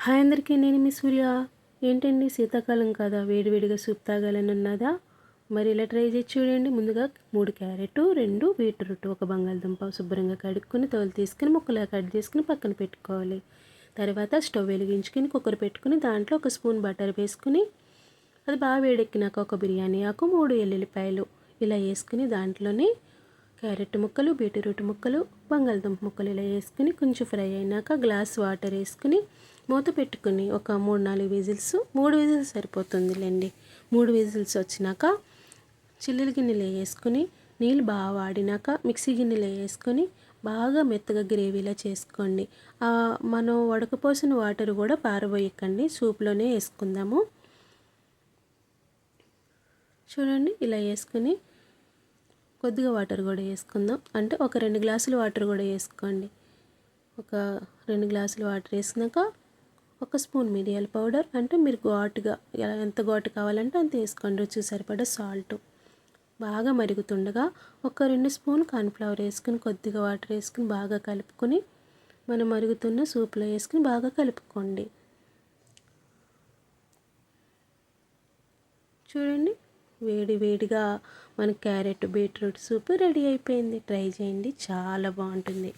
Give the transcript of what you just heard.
Hi అందరికీ నేను మీ సూర్య. ఏంటండి శీతాకాలం కదా? వేడివేడిగా సూప్ తాగాలని ఉన్నదా మరి ఇలా ట్రై చేసి చూడండి. ముందుగా మూడు క్యారెట్ రెండు బీట్రూట్ ఒక బంగాళదుంప శుభ్రంగా కడుక్కొని తోలు తీసుకుని ముక్కలుగా కట్ చేసుకుని పక్కన పెట్టుకోవాలి. తర్వాత స్టవ్ వెలిగించుకుని కుక్కర్ పెట్టుకుని దాంట్లో ఒక స్పూన్ బటర్ వేసుకుని అది బాగా వేడెక్కినాక ఒక బిర్యానీ ఆకు మూడు ఎల్లుల్లిపాయలు ఇలా వేసుకుని దాంట్లోనే క్యారెట్ ముక్కలు బీట్రూట్ ముక్కలు బంగాళదుంప ముక్కలు ఇలా వేసుకుని కొంచెం ఫ్రై అయినాక గ్లాస్ వాటర్ వేసుకుని మూత పెట్టుకుని ఒక మూడు నాలుగు విజిల్స్ మూడు విజిల్స్ సరిపోతుందిలేండి. మూడు విజిల్స్ వచ్చినాక చిల్లుల గిన్నెలో వేసుకుని నీళ్ళు బాగా వాడినాక మిక్సీ గిన్నెలో వేసుకొని బాగా మెత్తగా గ్రేవీలా చేసుకోండి. మనం వడకపోసిన వాటర్ కూడా పారబోయకండి. సూప్లోనే వేసుకుందాము. చూడండి ఇలా వేసుకుని కొద్దిగా వాటర్ కూడా వేసుకుందాం. అంటే ఒక రెండు గ్లాసులు వాటర్ కూడా వేసుకోండి. ఒక రెండు గ్లాసులు వాటర్ వేసినాక ఒక స్పూన్ మిరియాల పౌడర్ అంటే మీరు ఘాటుగా ఎంత ఘాటు కావాలంటే అంత వేసుకోండి. రుచి సరిపడా సాల్ట్. బాగా మరుగుతుండగా ఒక రెండు స్పూన్ కార్న్ఫ్లవర్ వేసుకుని కొద్దిగా వాటర్ వేసుకుని బాగా కలుపుకొని మనం మరుగుతున్న సూప్లో వేసుకుని బాగా కలుపుకోండి. చూడండి. వేడి వేడిగా మన క్యారెట్ బీట్రూట్ సూప్ రెడీ అయిపోయింది. ట్రై చేయండి. చాలా బాగుంటుంది.